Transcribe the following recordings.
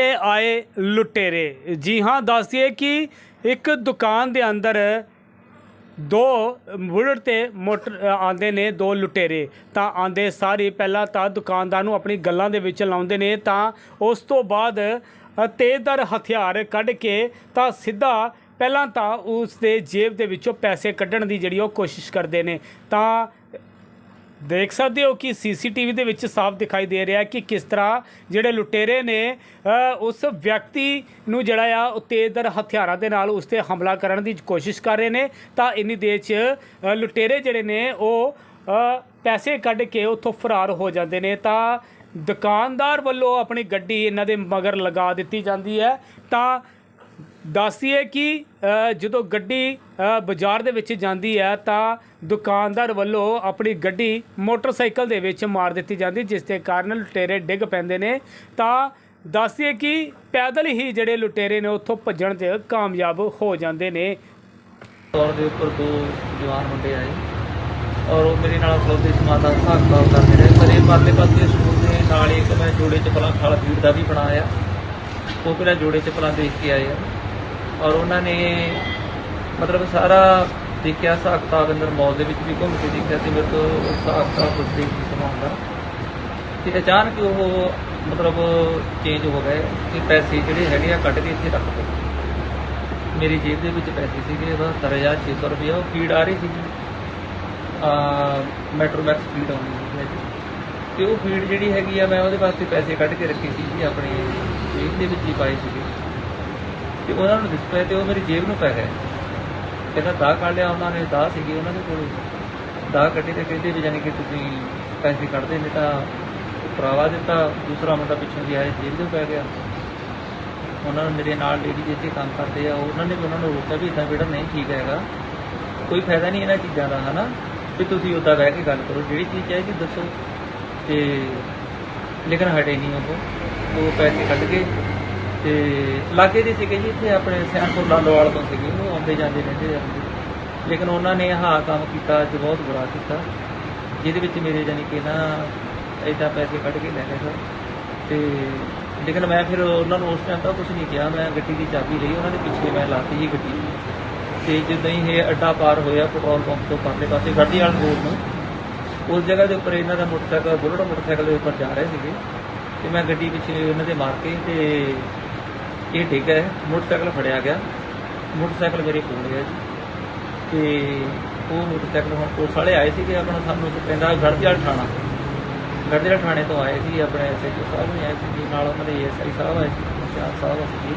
ਤੇ ਆਏ ਲੁਟੇਰੇ। ਜੀ ਹਾਂ ਦੱਸਦੀਏ ਕਿ ਇੱਕ ਦੁਕਾਨ ਦੇ ਅੰਦਰ ਦੋ ਬੁਲਟ ਤੇ ਮੋਟਰ ਆਂਦੇ ਨੇ ਦੋ ਲੁਟੇਰੇ। ਤਾਂ ਆਂਦੇ ਸਾਰੇ ਪਹਿਲਾਂ ਤਾਂ ਦੁਕਾਨਦਾਰ ਨੂੰ ਆਪਣੀ ਗੱਲਾਂ ਦੇ ਵਿੱਚ ਲਾਉਂਦੇ ਨੇ ਤਾਂ ਉਸ ਤੋਂ ਬਾਅਦ ਅ, ਤੇਜ਼ਧਾਰ ਹਥਿਆਰ ਕੱਢ ਕੇ ਤਾਂ ਸਿੱਧਾ ਪਹਿਲਾਂ ਤਾਂ ਉਸ ਦੇ ਜੇਬ ਦੇ ਵਿੱਚੋਂ ਪੈਸੇ ਕੱਢਣ ਦੀ ਜਿਹੜੀ ਉਹ ਕੋਸ਼ਿਸ਼ ਕਰਦੇ ਨੇ। ਤਾਂ ਦੇਖ ਸਕਦੇ ਹੋ ਕਿ ਸੀਸੀਟੀਵੀ ਦੇ ਵਿੱਚ ਸਾਫ਼ ਦਿਖਾਈ ਦੇ ਰਿਹਾ ਕਿ ਕਿਸ ਤਰ੍ਹਾਂ ਜਿਹੜੇ ਲੁਟੇਰੇ ਨੇ ਉਸ ਵਿਅਕਤੀ ਨੂੰ ਜਿਹੜਾ ਆ, ਉਹ ਤੇਜ਼ਦਰ ਹਥਿਆਰਾਂ ਦੇ ਨਾਲ ਉਸ ਤੇ ਹਮਲਾ ਕਰਨ ਦੀ ਕੋਸ਼ਿਸ਼ ਕਰ ਰਹੇ ਨੇ। ਤਾਂ ਇੰਨੀ ਦੇਰ 'ਚ ਲੁਟੇਰੇ ਜਿਹੜੇ ਨੇ, ਉਹ ਪੈਸੇ ਕੱਢ ਕੇ ਉੱਥੋਂ ਫਰਾਰ ਹੋ ਜਾਂਦੇ ਨੇ। ਤਾਂ ਦੁਕਾਨਦਾਰ ਵੱਲੋਂ ਆਪਣੀ ਗੱਡੀ ਇਹਨਾਂ ਦੇ ਮਗਰ ਲਗਾ ਦਿੱਤੀ ਜਾਂਦੀ ਹੈ। ਤਾਂ ਦੱਸਦੀਏ ਕਿ ਜਦੋਂ ਗੱਡੀ ਬਾਜ਼ਾਰ ਦੇ ਵਿੱਚ ਜਾਂਦੀ ਹੈ, ਤਾਂ ਦੁਕਾਨਦਾਰ ਵੱਲੋਂ ਆਪਣੀ ਗੱਡੀ ਮੋਟਰਸਾਈਕਲ ਦੇ ਵਿੱਚ ਮਾਰ ਦਿੱਤੀ ਜਾਂਦੀ, ਜਿਸ ਦੇ ਕਾਰਨ ਲੁਟੇਰੇ ਡਿੱਗ ਪੈਂਦੇ ਨੇ। ਤਾਂ ਦੱਸਦੀਏ ਕਿ ਪੈਦਲ ਹੀ ਜਿਹੜੇ ਲੁਟੇਰੇ ਨੇ, ਉੱਥੋਂ ਭੱਜਣ 'ਚ ਕਾਮਯਾਬ ਹੋ ਜਾਂਦੇ ਨੇ। ਤੌਰ ਦੇ ਉੱਪਰ ਦੋ ਜਵਾਨ ਮੁੰਡੇ ਆਏ। ਔਰ ਉਹ ਮੇਰੇ ਨਾਲ ਸੌਦੇ ਸਮਾਨ ਹਿਸਾਬ ਕਿਤਾਬ ਕਰਦੇ ਰਹੇ। ਪਰ ਇਹ ਪਰਲੇ ਪਾਸੇ ਸਕੂਲ ਦੇ ਨਾਲ ਇੱਕ ਮੈਂ ਜੋੜੇ ਚੱਪਲਾਂ ਖਾਲ ਫੀਡ ਦਾ ਵੀ ਬਣਾਇਆ। ਉਹ ਮੇਰਾ ਜੋੜੇ ਚੱਪਲਾਂ ਦੇਖ ਕੇ ਆਏ ਆ। ਔਰ ਉਹਨਾਂ ਨੇ ਮਤਲਬ ਸਾਰਾ ਦੇਖਿਆ ਹਿਸਾਬ ਕਿਤਾਬ ਅੰਦਰ ਮੌਲ ਦੇ ਵਿੱਚ ਵੀ ਘੁੰਮ ਕੇ ਦੇਖਿਆ ਤੇ ਮੇਰੇ ਤੋਂ ਉਹ ਹਿਸਾਬ ਕਿਤਾਬ ਸਮਾਉਂਦਾ ਤੇ ਅਚਾਨਕ ਉਹ ਮਤਲਬ ਚੇਂਜ ਹੋ ਗਏ ਕਿ ਪੈਸੇ ਜਿਹੜੇ ਹੈਗੇ ਆ ਕੱਢ ਕੇ ਇੱਥੇ ਰੱਖ ਦਿੱਤੇ। ਮੇਰੀ ਜੇਬ ਦੇ ਵਿੱਚ ਪੈਸੇ ਸੀਗੇ, ਉਹਦਾ 72600 ਰੁਪਏ ਉਹ ਫੀਡ ਆ ਰਹੀ ਸੀਗੀ ਆ ਮੈਟਰੋ ਫੀਡ ਆਉਂਦੀ ਸੀ ਅੱਜ ਤੇ ਉਹ ਫੀਡ ਜਿਹੜੀ ਹੈਗੀ ਆ, ਮੈਂ ਉਹਦੇ ਵਾਸਤੇ ਪੈਸੇ ਕੱਢ ਕੇ ਰੱਖੀ ਸੀ ਜੀ, ਆਪਣੀ ਜੇਬ ਦੇ ਵਿੱਚ ਹੀ ਪਾਏ ਸੀਗੇ। ਤੇ ਉਹਨਾਂ ਨੂੰ ਦਿਸ ਤੇ ਉਹ ਮੇਰੀ ਜੇਬ ਨੂੰ ਪੈ ਗਏ। ਕਹਿੰਦਾ ਦਾ ਕੱਢ ਲਿਆ ਉਹਨਾਂ ਨੇ ਦਾ ਸੀਗੀ ਉਹਨਾਂ ਦੇ ਕੋਲ। ਦਾ ਕੱਢੀ ਤੇ ਕਹਿੰਦੇ ਵੀ ਜਾਨੀ ਕਿ ਤੁਸੀਂ ਪੈਸੇ ਕੱਢਦੇ ਨੇ ਤਾਂ ਉਪਰਾਵਾ ਦਿੱਤਾ, ਦੂਸਰਾ ਮੁੰਡਾ ਪਿੱਛੋਂ ਦੀ ਆਇਆ, ਜੇਬ ਦੇ ਪੈ ਗਿਆ। ਉਹਨਾਂ ਨੂੰ ਮੇਰੇ ਨਾਲ ਲੇਡੀ ਜਿੱਥੇ ਕੰਮ ਕਰਦੇ ਆ, ਉਹਨਾਂ ਨੇ ਵੀ ਉਹਨਾਂ ਨੂੰ ਰੋਕਿਆ ਵੀ ਇਦਾਂ ਬੇਟਾ ਨਹੀਂ ਠੀਕ ਹੈਗਾ। ਕੋਈ ਫਾਇਦਾ ਨਹੀਂ ਇਹਨਾਂ ਚੀਜ਼ਾਂ ਦਾ, ਹਨਾ? ਵੀ ਤੁਸੀਂ ਉੱਦਾਂ ਬਹਿ ਕੇ ਗੱਲ ਕਰੋ, ਜਿਹੜੀ ਚੀਜ਼ ਚਾਹੀਦੀ ਦੱਸੋ। ਤੇ ਲੇਕਿਨ ਹਟੇ ਨਹੀਂ ਉਹ। ਉਹ ਪੈਸੇ ਕੱਢ ਕੇ ਤੇ ਲਾਗੇ ਦੇ ਸੀਗੇ ਜੀ, ਇੱਥੇ ਆਪਣੇ ਸਿਆਣਪੁਰ ਲਾਲੋਵਾਲ ਤੋਂ ਸੀਗੇ, ਉਹ ਆਉਂਦੇ ਜਾਂਦੇ ਰਹਿੰਦੇ ਜਾਂਦੇ ਲੇਕਿਨ ਉਹਨਾਂ ਨੇ ਹਾਂ ਕੰਮ ਕੀਤਾ, ਅੱਜ ਬਹੁਤ ਬੁਰਾ ਕੀਤਾ, ਜਿਹਦੇ ਵਿੱਚ ਮੇਰੇ ਜਾਨੀ ਕਿ ਨਾ ਏਦਾਂ ਪੈਸੇ ਕੱਢ ਕੇ ਲੈ ਗਏ ਸਰ। ਤੇ ਲੇਕਿਨ ਮੈਂ ਫਿਰ ਉਹਨਾਂ ਨੂੰ ਉਸ ਟਾਈਮ ਤਾਂ ਕੁਝ ਨਹੀਂ ਕਿਹਾ, ਮੈਂ ਗੱਡੀ ਦੀ ਚਾਬੀ ਲਈ, ਉਹਨਾਂ ਦੇ ਪਿੱਛੇ ਮੈਂ ਲਾਤੀ ਸੀ ਗੱਡੀ। ਤੇ ਜਦੋਂ ਹੀ ਇਹ ਅੱਡਾ ਪਾਰ ਹੋਇਆ, ਪੈਟਰੋਲ ਪੰਪ ਤੋਂ ਪਰਲੇ ਪਾਸੇ ਗੱਡੀ ਵਾਲ ਰੋਡ ਨੂੰ, ਉਸ ਜਗ੍ਹਾ ਦੇ ਉੱਪਰ ਇਹਨਾਂ ਦਾ ਮੋਟਰਸਾਈਕਲ, ਬੁਲਟ ਮੋਟਰਸਾਈਕਲ ਦੇ ਉੱਪਰ ਜਾ ਰਹੇ ਸੀਗੇ। ਤੇ ਮੈਂ ਗੱਡੀ ਪਿੱਛੇ ਉਹਨਾਂ ਦੇ ਮਾਰ ਕੇ ਤੇ ਇਹ ਡਿੱਗ ਹੈ, ਮੋਟਰਸਾਈਕਲ ਫੜਿਆ ਗਿਆ। ਮੋਟਰਸਾਈਕਲ ਮੇਰੇ ਕੋਲ ਹੈ ਜੀ। ਤੇ ਉਹ ਮੋਟਰਸਾਈਕਲ ਹੁਣ ਪੁਲਿਸ ਵਾਲੇ ਆਏ ਸੀਗੇ, ਆਪਣਾ ਸਾਨੂੰ ਪੈਂਦਾ ਗੜਦੀਵਾਲ ਥਾਣਾ। ਗੜਦੀਵਾਲ ਥਾਣੇ ਤੋਂ ਆਏ ਸੀ, ਆਪਣੇ ਐਸਐਚਓ ਸਾਹਿਬ ਨੇ ਆਏ ਸੀ ਨਾਲ ਉਹਨਾਂ ਦੇ ਐਸਆਈ ਸਾਹਿਬ ਆਏ ਸੀ, ਚਾਰ ਸਾਹਿਬ ਸੀ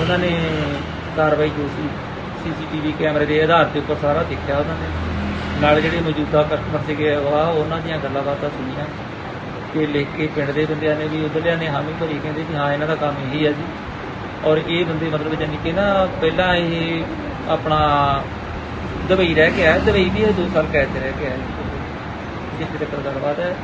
ਉਹਨਾਂ ਨੇ ਕਾਰਵਾਈ ਜੋ ਸੀ, ਸੀਸੀਟੀਵੀ ਕੈਮਰੇ ਦੇ ਆਧਾਰ ਤੇ ਉੱਪਰ ਸਾਰਾ ਦੇਖਿਆ ਉਹਨਾਂ ਨੇ। ਨਾਲ ਜਿਹੜੇ ਮੌਜੂਦਾ ਕਸਟਮਰ ਸੀਗੇ ਵਾ ਉਹਨਾਂ ਦੀਆਂ ਗੱਲਾਂ ਬਾਤਾਂ ਸੁਣੀਆਂ। ਤੇ ਲਿਖ ਕੇ ਪਿੰਡ ਦੇ ਬੰਦਿਆਂ ਨੇ ਵੀ ਉਧਰਲਿਆਂ ਨੇ ਹਾਮੀ ਭਰੀ ਕਹਿੰਦੇ ਕਿ ਹਾਂ, ਇਹਨਾਂ ਦਾ ਕੰਮ ਇਹੀ ਹੈ ਜੀ। ਔਰ ਇਹ ਬੰਦੇ ਮਤਲਬ ਜਾਨੀ ਕਿ ਨਾ ਪਹਿਲਾਂ ਇਹ ਆਪਣਾ ਦੁਬਈ ਰਹਿ ਕੇ ਆਇਆ। ਦੁਬਈ ਵੀ ਇਹ 2 ਸਾਲ ਕੈਦ ਰਹਿ ਕੇ ਆਇਆ। ਜਿਸ ਤੱਕ ਗੱਲਬਾਤ ਹੈ।